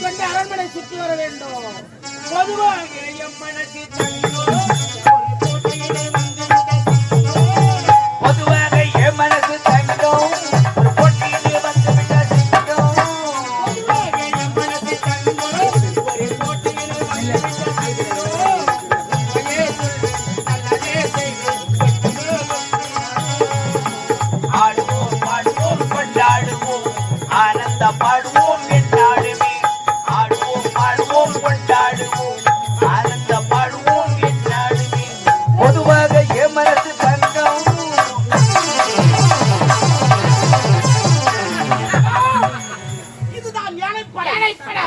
கொண்டு அரண்மனை சுற்றி வர வேண்டும். பொதுவாக பொதுவாக என் மனசு தங்கம் ஆடுவோம் பாடுவோம் கொண்டாடுவோம் ஆனந்த பாடுவோம்.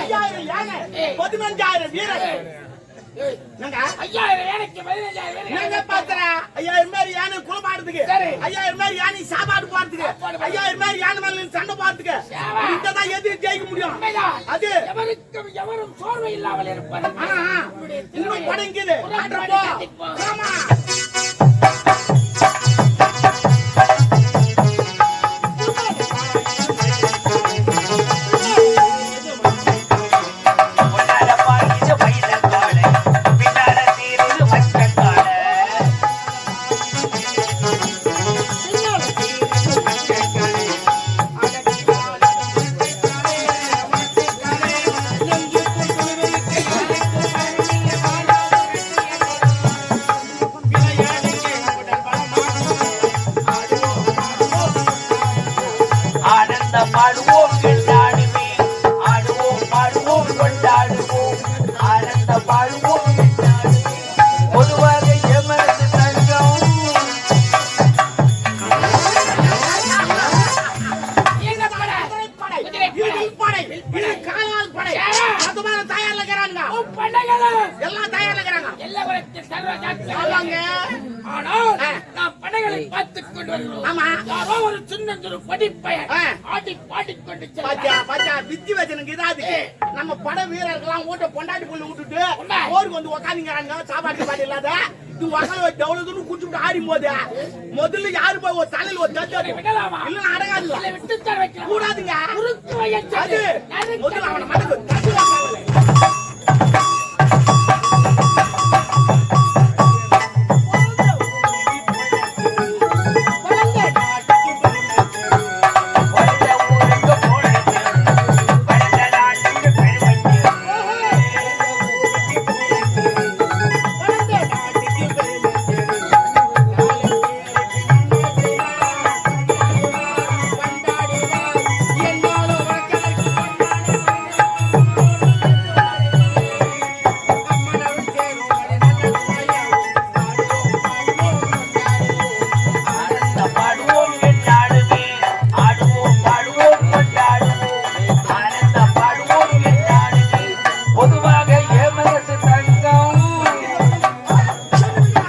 ஐயாயிரம் யானை பதினஞ்சாயிரம் வீரர் என்னங்க? ஐயாயிரம் பேர் யானை குளமாடுறதுக்கு. ஐயாயிரம் பேர் யானை சாப்பாடு போறதுக்கு. ஐயாயிரம் பேர் யானை மேல சண்டை போறதுக்கு. இதான் எதிரி ஜெயிக்க முடியும். அது எவருக்கும் எவரும் சோர்வு இல்லாமல். இன்னும் படங்குது. ஆமா. எல்லாம் தயார்ல இருக்கிறாங்க. எல்லோருக்கும் சர்வ சாத்தியம். ஆமாங்க. ஆனால் ஆ. நாம் படைகளை பார்த்துக் கொண்டு வருகிறோம் ஆமா. யாரோ ஒரு சின்னஞ்சிறு படிப்பையன் ஆ. ஆடி பாடிக்கொண்டு பாத்தியா. பாத்தியா, வித்தி வச்சனுக்கு இதா அதுக்கு. நம்ம படை வீரர்கள்லாம் ஓட்ட பொண்டாட்டி புள்ள விட்டுட்டு. போருக்கு வந்து உக்காந்துங்கிறாங்க சாப்பாடு பாடு இல்லாத இது உக்காந்து எவ்வளவு தூரம் குடிச்சுட்டு ஆடும் போது முதல்ல யாரு போய் ஒரு தலையில ஒரு தட்டு? இல்ல அடங்காது. கூடாதுங்க முதல்ல அவனை